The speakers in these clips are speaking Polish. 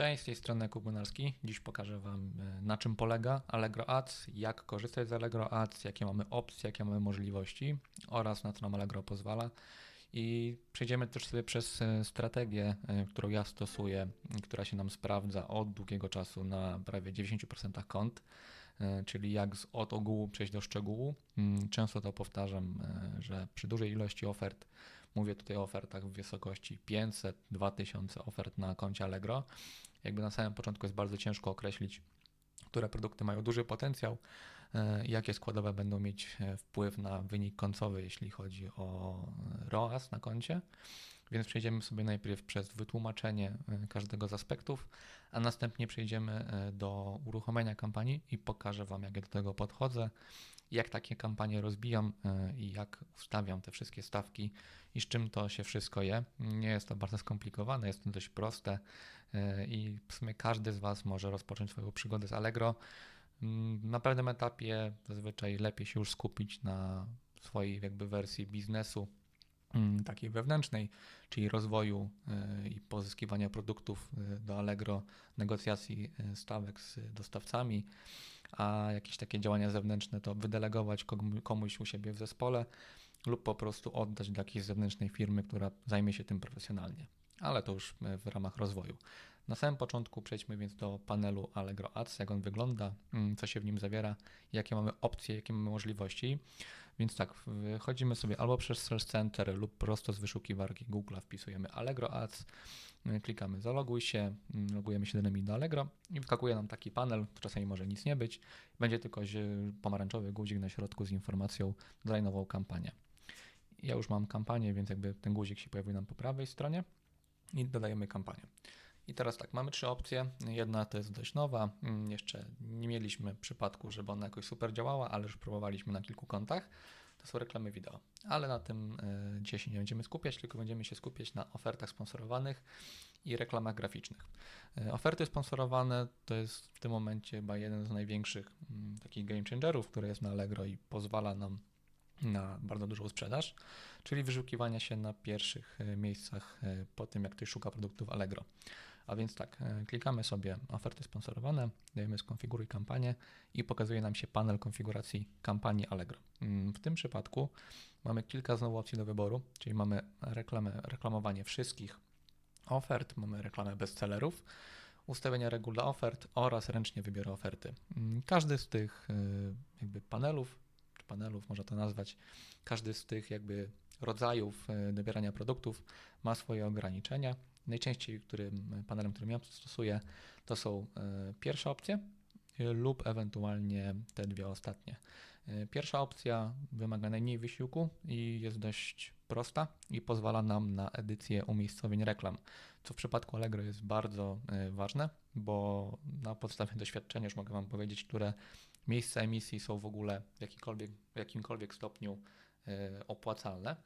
Cześć, z tej strony Kubunarski. Dziś pokażę Wam e, na czym polega Allegro Ads, jak korzystać z Allegro Ads, jakie mamy opcje, jakie mamy możliwości oraz na co nam Allegro pozwala. I przejdziemy też sobie przez e, strategię, e, którą ja stosuję, która się nam sprawdza od długiego czasu na prawie 90% kont, czyli jak od ogółu przejść do szczegółu. Mm, często to powtarzam, że przy dużej ilości ofert Mówię tutaj o ofertach w wysokości 500, 2000 ofert na koncie Allegro. Jakby na samym początku jest bardzo ciężko określić, które produkty mają duży potencjał e, jakie składowe będą mieć e, wpływ na wynik końcowy, jeśli chodzi o e, ROAS na koncie. Więc przejdziemy sobie najpierw przez wytłumaczenie każdego z aspektów, a następnie przejdziemy do uruchomienia kampanii i pokażę Wam, jak ja do tego podchodzę, jak takie kampanie rozbijam e, i jak ustawiam te wszystkie stawki i z czym to się wszystko je. Nie jest to bardzo skomplikowane, jest to dość proste i w sumie każdy z Was może rozpocząć swoją przygodę z Allegro. Mm, na pewnym etapie zazwyczaj lepiej się już skupić na swojej jakby wersji biznesu, takiej wewnętrznej, czyli rozwoju e, i pozyskiwania produktów do Allegro, negocjacji stawek z dostawcami a jakieś takie działania zewnętrzne to wydelegować komuś u siebie w zespole lub po prostu oddać do jakiejś zewnętrznej firmy, która zajmie się tym profesjonalnie. Ale to już w ramach rozwoju. Na samym początku przejdźmy więc do panelu Allegro Ads, jak on wygląda, mm, co się w nim zawiera, jakie mamy opcje, jakie mamy możliwości. Więc tak, wchodzimy sobie albo przez Search Center lub prosto z wyszukiwarki Google wpisujemy Allegro Ads, y, klikamy zaloguj się, mm, logujemy się danymi do Allegro i wskakuje nam taki panel, czasami może nic nie być, będzie tylko pomarańczowy guzik na środku z informacją dodaj nową kampanię. Ja już mam kampanię, więc jakby ten guzik się pojawił nam po prawej stronie i dodajemy kampanię. I teraz tak, mamy trzy opcje. Jedna to jest dość nowa. Mm, jeszcze nie mieliśmy przypadku, żeby ona jakoś super działała, ale już próbowaliśmy na kilku kontach. To są reklamy wideo. Ale na tym e, dzisiaj się nie będziemy skupiać, tylko będziemy się skupiać na ofertach sponsorowanych i reklamach graficznych. E, oferty sponsorowane to jest w tym momencie chyba jeden z największych mm, takich game changerów, który jest na Allegro i pozwala nam na bardzo dużą sprzedaż, czyli wyszukiwania się na pierwszych e, miejscach po tym, jak ktoś szuka produktów Allegro. A więc tak, e, klikamy sobie oferty sponsorowane, dajemy skonfiguruj kampanię i pokazuje nam się panel konfiguracji kampanii Allegro. Mm, w tym przypadku mamy kilka znowu opcji do wyboru, czyli mamy reklamę, reklamowanie wszystkich ofert, mamy reklamę bestsellerów, ustawienia reguł dla ofert oraz ręcznie wybiory oferty. Mm, każdy z tych e, jakby panelów, czy panelów można to nazwać, każdy z tych jakby rodzajów e, dobierania produktów ma swoje ograniczenia Najczęściej którym, panelem, którym ja stosuję, to są e, pierwsze opcje e, lub ewentualnie te dwie ostatnie. E, pierwsza opcja wymaga najmniej wysiłku i jest dość prosta i pozwala nam na edycję umiejscowień reklam, co w przypadku Allegro jest bardzo ważne, bo na podstawie doświadczenia już mogę Wam powiedzieć, które miejsca emisji są w ogóle w, w jakimkolwiek stopniu opłacalne.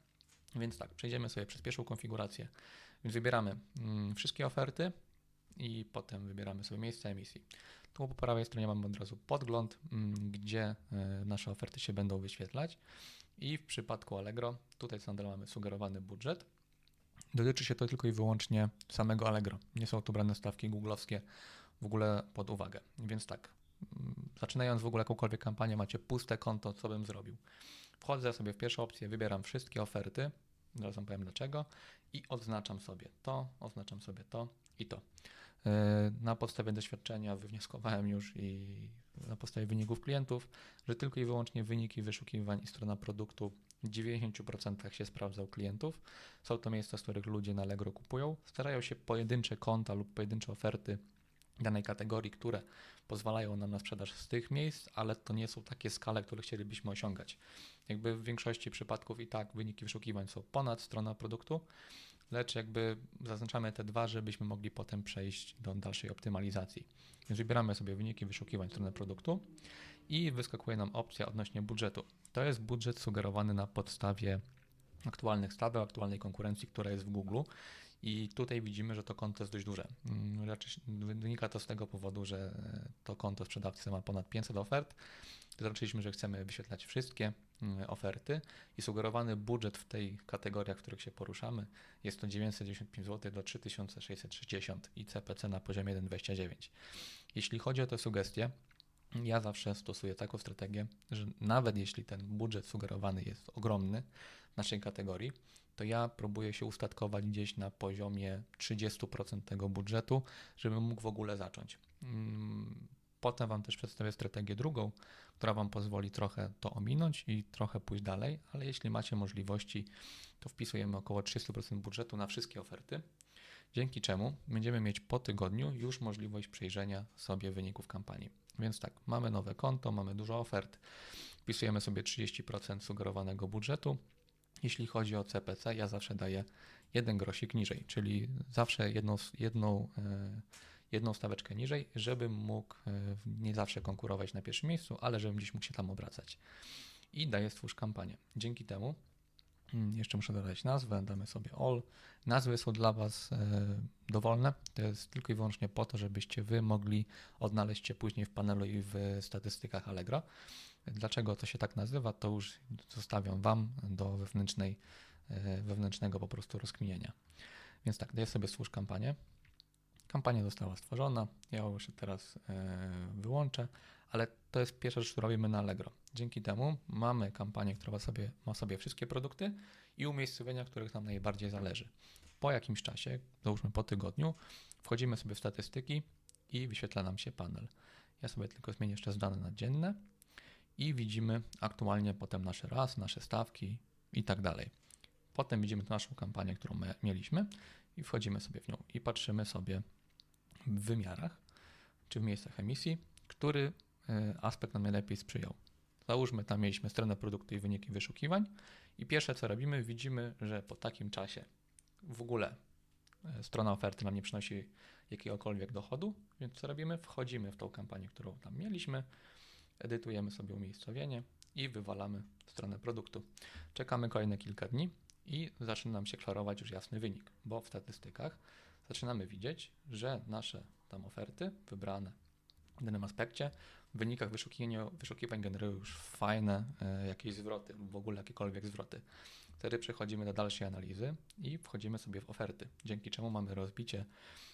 Więc tak, przejdziemy sobie przez pierwszą konfigurację więc wybieramy mm, wszystkie oferty i potem wybieramy sobie miejsce emisji. Tu po prawej stronie mamy od razu podgląd, mm, gdzie e, nasze oferty się będą wyświetlać. I w przypadku Allegro, tutaj nadal mamy sugerowany budżet. Dotyczy się to tylko i wyłącznie samego Allegro. Nie są tu brane stawki googlowskie w ogóle pod uwagę. Więc tak, zaczynając w ogóle jakąkolwiek kampanię, macie puste konto, co bym zrobił. Wchodzę sobie w pierwszą opcję, wybieram wszystkie oferty, zaraz wam powiem dlaczego, i odznaczam sobie to, oznaczam sobie to i to. E, na podstawie doświadczenia wywnioskowałem już i na podstawie wyników klientów, że tylko i wyłącznie wyniki wyszukiwań i strona produktu w 90% się sprawdza u klientów. Są to miejsca, z których ludzie na Allegro kupują. Starają się pojedyncze konta lub pojedyncze oferty danej kategorii, które pozwalają nam na sprzedaż z tych miejsc, ale to nie są takie skale, które chcielibyśmy osiągać. Jakby w większości przypadków i tak wyniki wyszukiwań są ponad strona produktu, lecz jakby zaznaczamy te dwa, żebyśmy mogli potem przejść do dalszej optymalizacji. Więc wybieramy sobie wyniki wyszukiwań strony produktu i wyskakuje nam opcja odnośnie budżetu. To jest budżet sugerowany na podstawie aktualnych stawek, aktualnej konkurencji, która jest w Google. I tutaj widzimy, że to konto jest dość duże. Mm, raczej wynika to z tego powodu, że to konto sprzedawcy ma ponad 500 ofert. Zaznaczyliśmy, że chcemy wyświetlać wszystkie mm, oferty i sugerowany budżet w tej kategoriach, w których się poruszamy jest to 995 zł do 3660 i CPC na poziomie 1,29. Jeśli chodzi o te sugestie, ja zawsze stosuję taką strategię, że nawet jeśli ten budżet sugerowany jest ogromny w naszej kategorii, to ja próbuję się ustatkować gdzieś na poziomie 30% tego budżetu, żebym mógł w ogóle zacząć. Mm, potem Wam też przedstawię strategię drugą, która Wam pozwoli trochę to ominąć i trochę pójść dalej, ale jeśli macie możliwości, to wpisujemy około 30% budżetu na wszystkie oferty, dzięki czemu będziemy mieć po tygodniu już możliwość przejrzenia sobie wyników kampanii. Więc tak, mamy nowe konto, mamy dużo ofert, wpisujemy sobie 30% sugerowanego budżetu. Jeśli chodzi o CPC, ja zawsze daję jeden grosik niżej, czyli zawsze jedną, jedną, e, jedną staweczkę niżej, żebym mógł e, nie zawsze konkurować na pierwszym miejscu, ale żebym gdzieś mógł się tam obracać. I daję stwórz kampanię. Dzięki temu jeszcze muszę dodać nazwę, damy sobie all. Nazwy są dla Was e, dowolne. To jest tylko i wyłącznie po to, żebyście Wy mogli odnaleźć się później w panelu i w statystykach Allegro. Dlaczego to się tak nazywa, to już zostawiam Wam do wewnętrznej, e, wewnętrznego po prostu rozkminienia. Więc tak, daję sobie służ kampanię. Kampania została stworzona, ja ją już teraz e, wyłączę, ale to jest pierwsza rzecz, którą robimy na Allegro. Dzięki temu mamy kampanię, która sobie, ma sobie wszystkie produkty i umiejscowienia, których nam najbardziej zależy. Po jakimś czasie, załóżmy po tygodniu, wchodzimy sobie w statystyki i wyświetla nam się panel. Ja sobie tylko zmienię jeszcze dane na dzienne i widzimy aktualnie potem nasze raz, nasze stawki i tak dalej. Potem widzimy naszą kampanię, którą mieliśmy i wchodzimy sobie w nią i patrzymy sobie w wymiarach czy w miejscach emisji, który aspekt nam najlepiej sprzyjał. Załóżmy, tam mieliśmy stronę produktu i wyniki wyszukiwań i pierwsze co robimy, widzimy, że po takim czasie w ogóle e, strona oferty nam nie przynosi jakiegokolwiek dochodu, więc co robimy? Wchodzimy w tą kampanię, którą tam mieliśmy, edytujemy sobie umiejscowienie i wywalamy stronę produktu. Czekamy kolejne kilka dni i zaczyna nam się klarować już jasny wynik, bo w statystykach zaczynamy widzieć, że nasze tam oferty wybrane w danym aspekcie w wynikach wyszukiwań generują już fajne e, jakieś zwroty w ogóle jakiekolwiek zwroty. Wtedy przechodzimy do dalszej analizy i wchodzimy sobie w oferty, dzięki czemu mamy rozbicie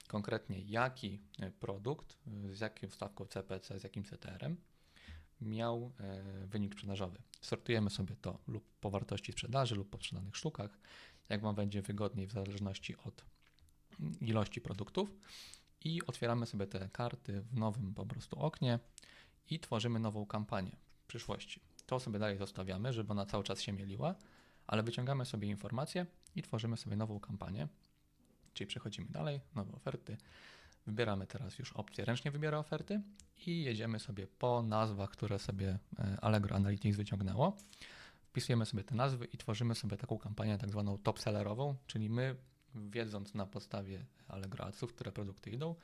konkretnie jaki e, produkt z jaką stawką CPC, z jakim CTR-em miał e, wynik sprzedażowy. Sortujemy sobie to lub po wartości sprzedaży lub po sprzedanych sztukach, jak Wam będzie wygodniej w zależności od ilości produktów i otwieramy sobie te karty w nowym po prostu oknie i tworzymy nową kampanię w przyszłości. To sobie dalej zostawiamy, żeby ona cały czas się mieliła, ale wyciągamy sobie informacje i tworzymy sobie nową kampanię, czyli przechodzimy dalej, nowe oferty, wybieramy teraz już opcję ręcznie wybiera oferty i jedziemy sobie po nazwach, które sobie e, Allegro Analytics wyciągnęło. Wpisujemy sobie te nazwy i tworzymy sobie taką kampanię tak zwaną top sellerową, czyli my wiedząc na podstawie Allegro Adsów, które produkty idą,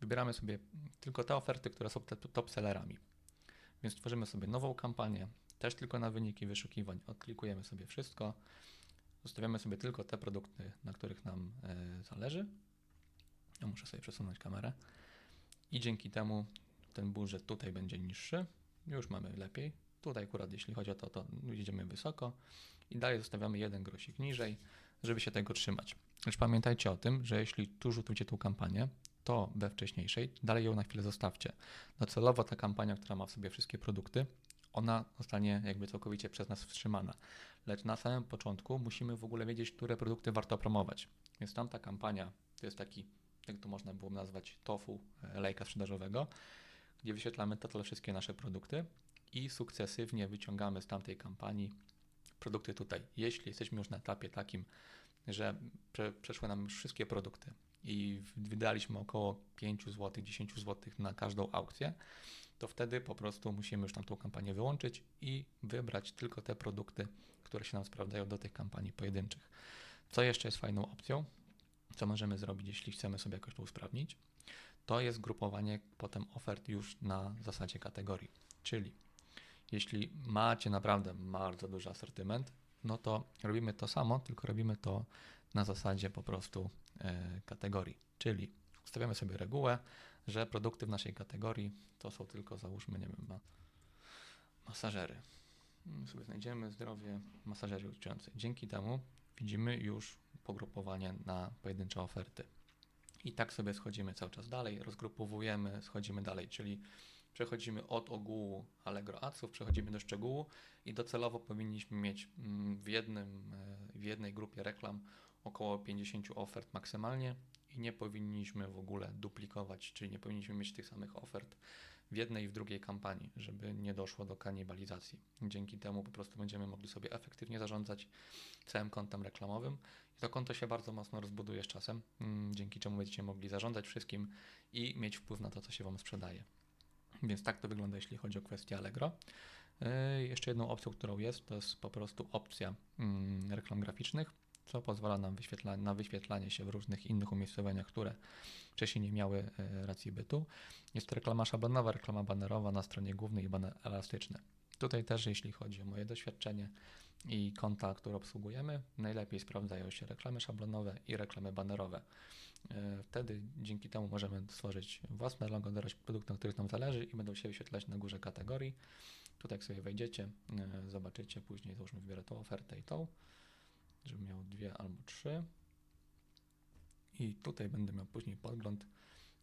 wybieramy sobie tylko te oferty, które są top sellerami. Więc tworzymy sobie nową kampanię, też tylko na wyniki wyszukiwań, odklikujemy sobie wszystko, zostawiamy sobie tylko te produkty, na których nam e, zależy. Ja muszę sobie przesunąć kamerę i dzięki temu ten budżet tutaj będzie niższy, już mamy lepiej. Tutaj akurat jeśli chodzi o to, to idziemy wysoko i dalej zostawiamy jeden grosik niżej, żeby się tego trzymać. Lecz pamiętajcie o tym, że jeśli tu rzutujecie tą kampanię, to we wcześniejszej, dalej ją na chwilę zostawcie. Docelowo ta kampania, która ma w sobie wszystkie produkty, ona zostanie jakby całkowicie przez nas wstrzymana. Lecz na samym początku musimy w ogóle wiedzieć, które produkty warto promować. Więc tamta kampania to jest taki, jak to można było nazwać, tofu e, lejka sprzedażowego, gdzie wyświetlamy total wszystkie nasze produkty i sukcesywnie wyciągamy z tamtej kampanii produkty tutaj. Jeśli jesteśmy już na etapie takim, że prze, przeszły nam wszystkie produkty i wydaliśmy około 5 zł, 10 zł na każdą aukcję, to wtedy po prostu musimy już tam tą kampanię wyłączyć i wybrać tylko te produkty, które się nam sprawdzają do tych kampanii pojedynczych. Co jeszcze jest fajną opcją, co możemy zrobić, jeśli chcemy sobie jakoś to usprawnić, to jest grupowanie potem ofert już na zasadzie kategorii. Czyli jeśli macie naprawdę bardzo duży asortyment, no to robimy to samo, tylko robimy to na zasadzie po prostu e, kategorii. Czyli ustawiamy sobie regułę, że produkty w naszej kategorii to są tylko, załóżmy, nie wiem, ma, masażery. Sobie znajdziemy zdrowie masażerii uczczącej. Dzięki temu widzimy już pogrupowanie na pojedyncze oferty. I tak sobie schodzimy cały czas dalej, rozgrupowujemy, schodzimy dalej, czyli przechodzimy od ogółu Allegro Adsów, przechodzimy do szczegółu i docelowo powinniśmy mieć mm, w, jednym, e, w jednej grupie reklam około 50 ofert maksymalnie i nie powinniśmy w ogóle duplikować, czyli nie powinniśmy mieć tych samych ofert w jednej i w drugiej kampanii, żeby nie doszło do kanibalizacji. Dzięki temu po prostu będziemy mogli sobie efektywnie zarządzać całym kontem reklamowym i to konto się bardzo mocno rozbuduje z czasem, mm, dzięki czemu będziecie mogli zarządzać wszystkim i mieć wpływ na to, co się Wam sprzedaje. Więc tak to wygląda, jeśli chodzi o kwestię Allegro. Yy, Jeszcze jedną opcją, którą jest, to jest po prostu opcja mm, reklam graficznych, co pozwala nam wyświetla na wyświetlanie się w różnych innych umiejscowieniach, które wcześniej nie miały e, racji bytu. Jest to reklama szablonowa, reklama banerowa na stronie głównej i baner elastyczny. Tutaj też, jeśli chodzi o moje doświadczenie i konta, które obsługujemy, najlepiej sprawdzają się reklamy szablonowe i reklamy banerowe. E, Wtedy dzięki temu możemy stworzyć własne logo, dodać produkt, na których nam zależy i będą się wyświetlać na górze kategorii. Tutaj jak sobie wejdziecie, e, zobaczycie, później załóżmy wybiorę tą ofertę i tą, żebym miał dwie albo trzy. I tutaj będę miał później podgląd,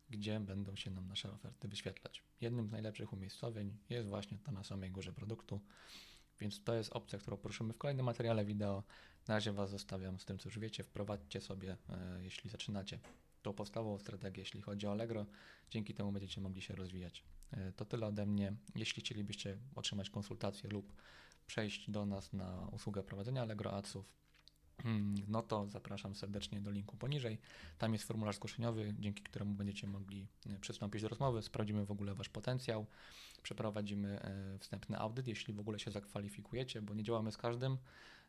gdzie będą się nam nasze oferty wyświetlać. Jednym z najlepszych umiejscowień jest właśnie to na samej górze produktu, więc to jest opcja, którą poruszymy w kolejnym materiale wideo. Na razie Was zostawiam z tym, co już wiecie. Wprowadźcie sobie, e, jeśli zaczynacie, tą podstawową strategię, jeśli chodzi o Allegro. Dzięki temu będziecie mogli się rozwijać. E, To tyle ode mnie. Jeśli chcielibyście otrzymać konsultację lub przejść do nas na usługę prowadzenia Allegro Adsów, mm, no to zapraszam serdecznie do linku poniżej. Tam jest formularz zgłoszeniowy, dzięki któremu będziecie mogli e, przystąpić do rozmowy, sprawdzimy w ogóle Wasz potencjał, przeprowadzimy e, wstępny audyt, jeśli w ogóle się zakwalifikujecie, bo nie działamy z każdym.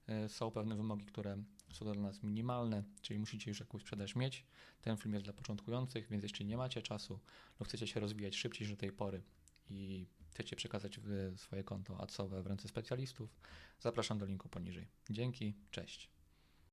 E, Są pewne wymogi, które są dla nas minimalne, czyli musicie już jakąś sprzedaż mieć. Ten film jest dla początkujących, więc jeśli nie macie czasu lub chcecie się rozwijać szybciej niż do tej pory i chcecie przekazać w- swoje konto adsowe w ręce specjalistów, zapraszam do linku poniżej. Dzięki, cześć.